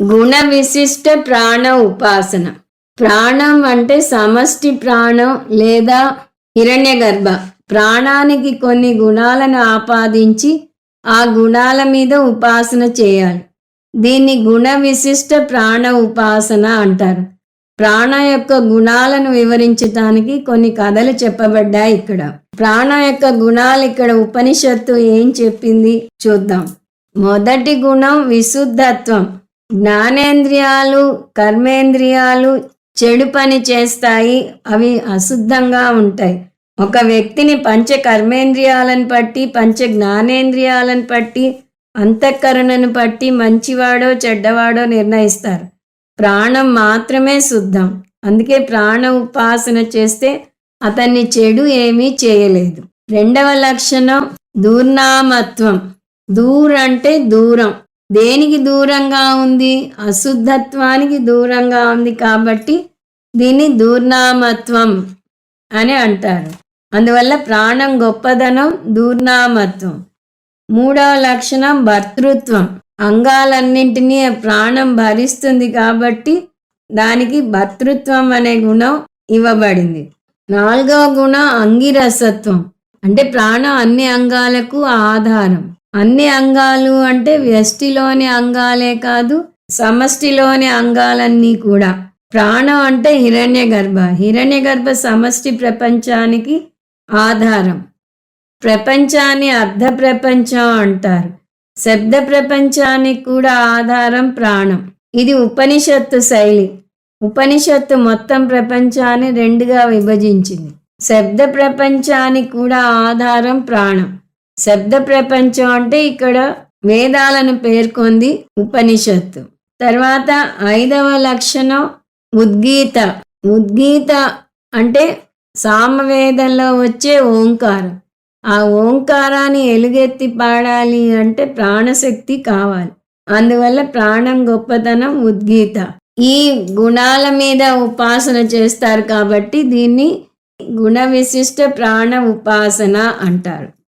గుణ విశిష్ట ప్రాణ ఉపాసన. ప్రాణం అంటే సమష్టి ప్రాణం లేదా హిరణ్య గర్భ ప్రాణానికి కొన్ని గుణాలను ఆపాదించి ఆ గుణాల మీద ఉపాసన చేయాలి. దీన్ని గుణ విశిష్ట ప్రాణ ఉపాసన అంటారు. ప్రాణ యొక్క గుణాలను వివరించటానికి కొన్ని కథలు చెప్పబడ్డాయి ఇక్కడ. ప్రాణ యొక్క గుణాలు ఇక్కడ ఉపనిషత్తు ఏం చెప్పింది చూద్దాం. మొదటి గుణం విశుద్ధత్వం. జ్ఞానేంద్రియాలు కర్మేంద్రియాలు చెడు పని చేస్తాయి అవి అశుద్ధంగా ఉంటాయి. ఒక వ్యక్తిని పంచ కర్మేంద్రియాలను బట్టి పంచ జ్ఞానేంద్రియాలను బట్టి అంతఃకరణను బట్టి మంచివాడో చెడ్డవాడో నిర్ణయిస్తారు. ప్రాణం మాత్రమే శుద్ధం. అందుకే ప్రాణ ఉపాసన చేస్తే అతన్ని చెడు ఏమీ చేయలేదు. రెండవ లక్షణం దూర్నామత్వం. దూర్ అంటే దూరం. దేనికి దూరంగా ఉంది? అశుద్ధత్వానికి దూరంగా ఉంది కాబట్టి దీన్ని దూర్నామత్వం అని అంటారు. అందువల్ల ప్రాణం గొప్పదనం దూర్నామత్వం. మూడవ లక్షణం భర్తృత్వం. అంగాలన్నింటినీ ప్రాణం భరిస్తుంది కాబట్టి దానికి భర్తృత్వం అనే గుణం ఇవ్వబడింది. నాలుగవ గుణం అంగిరసత్వం. అంటే ప్రాణం అన్ని అంగాలకు ఆధారం. అన్ని అంగాలు అంటే వ్యష్టిలోని అంగాలే కాదు సమష్టిలోని అంగాలన్నీ కూడా. ప్రాణం అంటే హిరణ్య గర్భ హిరణ్య గర్భ సమష్టి ప్రపంచానికి ఆధారం. ప్రపంచాన్ని అర్ధ ప్రపంచం అంటారు. శబ్ద ప్రపంచానికి కూడా ఆధారం ప్రాణం. ఇది ఉపనిషత్తు శైలి. ఉపనిషత్తు మొత్తం ప్రపంచాన్ని రెండుగా విభజించింది. శబ్ద ప్రపంచానికి కూడా ఆధారం ప్రాణం. శబ్ద ప్రపంచం అంటే ఇక్కడ వేదాలను పేర్కొంది ఉపనిషత్తు. తర్వాత ఐదవ లక్షణం ఉద్గీత. ఉద్గీత అంటే సామవేదంలో వచ్చే ఓంకారం. ఆ ఓంకారాన్ని ఎలుగెత్తి పాడాలి అంటే ప్రాణశక్తి కావాలి. అందువల్ల ప్రాణం గొప్పతనం ఉద్గీత. ఈ గుణాల మీద ఉపాసన చేస్తారు కాబట్టి దీన్ని గుణ విశిష్ట ప్రాణ ఉపాసన అంటారు.